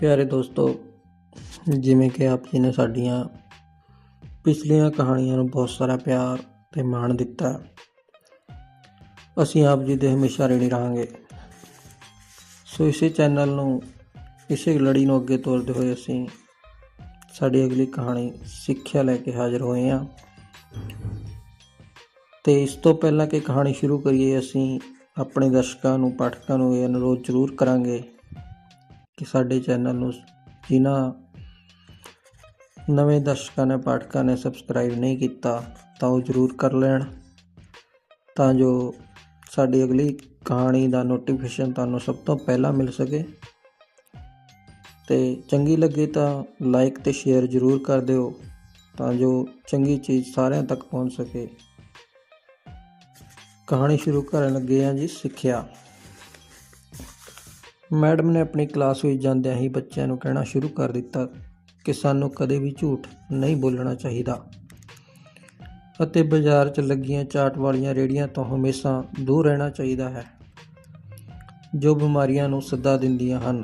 ਪਿਆਰੇ ਦੋਸਤੋ, ਜਿਵੇਂ ਕਿ ਆਪ ਜੀ ਨੇ ਸਾਡੀਆਂ ਪਿਛਲੀਆਂ ਕਹਾਣੀਆਂ ਨੂੰ ਬਹੁਤ ਸਾਰਾ ਪਿਆਰ ਤੇ ਮਾਣ ਦਿੱਤਾ। ਅਸੀਂ ਆਪ ਜੀ ਦੇ ਹਮੇਸ਼ਾ ਰੇੜੀ ਰਹਾਂਗੇ। ਸੋ ਇਸੇ ਚੈਨਲ ਨੂੰ, ਇਸੇ ਲੜੀ ਨੂੰ ਅੱਗੇ ਤੋਰਦੇ ਹੋਏ ਅਸੀਂ ਸਾਡੀ ਅਗਲੀ ਕਹਾਣੀ ਸਿੱਖਿਆ ਲੈ ਕੇ ਹਾਜ਼ਰ ਹੋਏ ਹਾਂ। ਤੇ ਇਸ ਤੋਂ ਪਹਿਲਾਂ ਕਿ ਕਹਾਣੀ ਸ਼ੁਰੂ ਕਰੀਏ, ਅਸੀਂ ਆਪਣੇ ਦਰਸ਼ਕਾਂ ਨੂੰ, ਪਾਠਕਾਂ ਨੂੰ ਇਹ ਅਨੁਰੋਧ ਜ਼ਰੂਰ ਕਰਾਂਗੇ ਕਿ ਸਾਡੇ ਚੈਨਲ ਨੂੰ ਜਿਨ੍ਹਾਂ ਨਵੇਂ ਦਰਸ਼ਕਾਂ ਨੇ, ਪਾਠਕਾਂ ਨੇ ਸਬਸਕ੍ਰਾਈਬ ਨਹੀਂ ਕੀਤਾ, ਤਾਂ ਉਹ ਜ਼ਰੂਰ ਕਰ ਲੈਣ। ਤਾਂ ਜੋ ਸਾਡੀ ਅਗਲੀ ਕਹਾਣੀ ਦਾ ਨੋਟੀਫਿਕੇਸ਼ਨ ਤੁਹਾਨੂੰ ਸਭ ਤੋਂ ਪਹਿਲਾਂ ਮਿਲ ਸਕੇ। ਤੇ ਚੰਗੀ ਲੱਗੇ ਤਾਂ ਲਾਈਕ ਤੇ ਸ਼ੇਅਰ ਜ਼ਰੂਰ ਕਰ ਦਿਓ, ਤਾਂ ਜੋ ਚੰਗੀ ਚੀਜ਼ ਸਾਰਿਆਂ ਤੱਕ ਪਹੁੰਚ ਸਕੇ। ਕਹਾਣੀ ਸ਼ੁਰੂ ਕਰਨ ਲੱਗੇ ਹਾਂ ਜੀ ਸਿੱਖਿਆ। ਮੈਡਮ ਨੇ ਆਪਣੀ ਕਲਾਸ ਵਿੱਚ ਜਾਂਦਿਆਂ ਹੀ ਬੱਚਿਆਂ ਨੂੰ ਕਹਿਣਾ ਸ਼ੁਰੂ ਕਰ ਦਿੱਤਾ ਕਿ ਸਾਨੂੰ ਕਦੇ ਵੀ ਝੂਠ ਨਹੀਂ ਬੋਲਣਾ ਚਾਹੀਦਾ। ਅਤੇ ਬਾਜ਼ਾਰ 'ਚ ਲੱਗੀਆਂ ਚਾਟ ਵਾਲੀਆਂ ਰੇੜੀਆਂ ਤੋਂ ਹਮੇਸ਼ਾ ਦੂਰ ਰਹਿਣਾ ਚਾਹੀਦਾ ਹੈ, ਜੋ ਬਿਮਾਰੀਆਂ ਨੂੰ ਸੱਦਾ ਦਿੰਦੀਆਂ ਹਨ।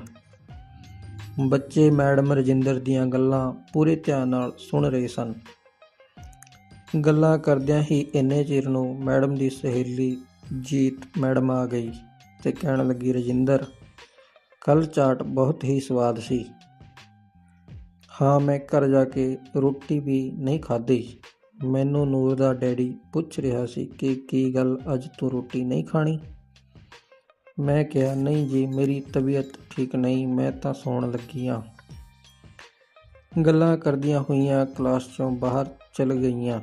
ਬੱਚੇ ਮੈਡਮ ਰਜਿੰਦਰ ਦੀਆਂ ਗੱਲਾਂ ਪੂਰੇ ਧਿਆਨ ਨਾਲ ਸੁਣ ਰਹੇ ਸਨ। ਗੱਲਾਂ ਕਰਦਿਆਂ ਹੀ ਇੰਨੇ ਚਿਰ ਨੂੰ ਮੈਡਮ ਦੀ ਸਹੇਲੀ ਜੀਤ ਮੈਡਮ ਆ ਗਈ ਤੇ ਕਹਿਣ ਲੱਗੀ, ਰਜਿੰਦਰ ਕੱਲ੍ਹ ਚਾਟ ਬਹੁਤ ਹੀ ਸਵਾਦ ਸੀ। ਹਾਂ, ਮੈਂ ਘਰ ਜਾ ਕੇ ਰੋਟੀ ਵੀ ਨਹੀਂ ਖਾਧੀ। ਮੈਨੂੰ ਨੂਰ ਦਾ ਡੈਡੀ ਪੁੱਛ ਰਿਹਾ ਸੀ ਕਿ ਕੀ ਗੱਲ ਅੱਜ ਤੂੰ ਰੋਟੀ ਨਹੀਂ ਖਾਣੀ? ਮੈਂ ਕਿਹਾ, ਨਹੀਂ ਜੀ, ਮੇਰੀ ਤਬੀਅਤ ਠੀਕ ਨਹੀਂ, ਮੈਂ ਤਾਂ ਸੌਣ ਲੱਗੀ ਹਾਂ ਗੱਲਾਂ ਕਰਦੀਆਂ ਹੋਈਆਂ ਕਲਾਸ ਚੋਂ ਬਾਹਰ ਚਲ ਗਈਆਂ।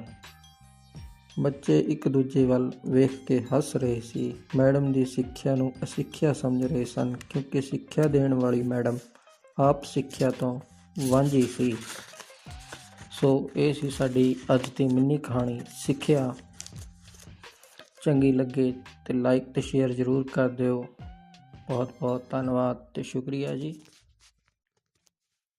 ਬੱਚੇ ਇੱਕ ਦੂਜੇ ਵੱਲ ਵੇਖ ਕੇ ਹੱਸ ਰਹੇ ਸੀ। ਮੈਡਮ ਦੀ ਸਿੱਖਿਆ ਨੂੰ ਅਸਿੱਖਿਆ ਸਮਝ ਰਹੇ ਸਨ ਕਿਉਂਕਿ ਸਿੱਖਿਆ ਦੇਣ ਵਾਲੀ ਮੈਡਮ ਆਪ ਸਿੱਖਿਆ ਤੋਂ ਵਾਂਝੀ ਸੀ। ਸੋ ਇਹ ਸੀ ਸਾਡੀ ਅੱਜ ਦੀ ਮਿੰਨੀ ਕਹਾਣੀ। ਸਿੱਖਿਆ ਚੰਗੀ ਲੱਗੇ ਤੇ ਲਾਈਕ ਤੇ ਸ਼ੇਅਰ ਜ਼ਰੂਰ ਕਰ ਦਿਓ। ਬਹੁਤ ਬਹੁਤ ਧੰਨਵਾਦ ਤੇ ਸ਼ੁਕਰੀਆ ਜੀ।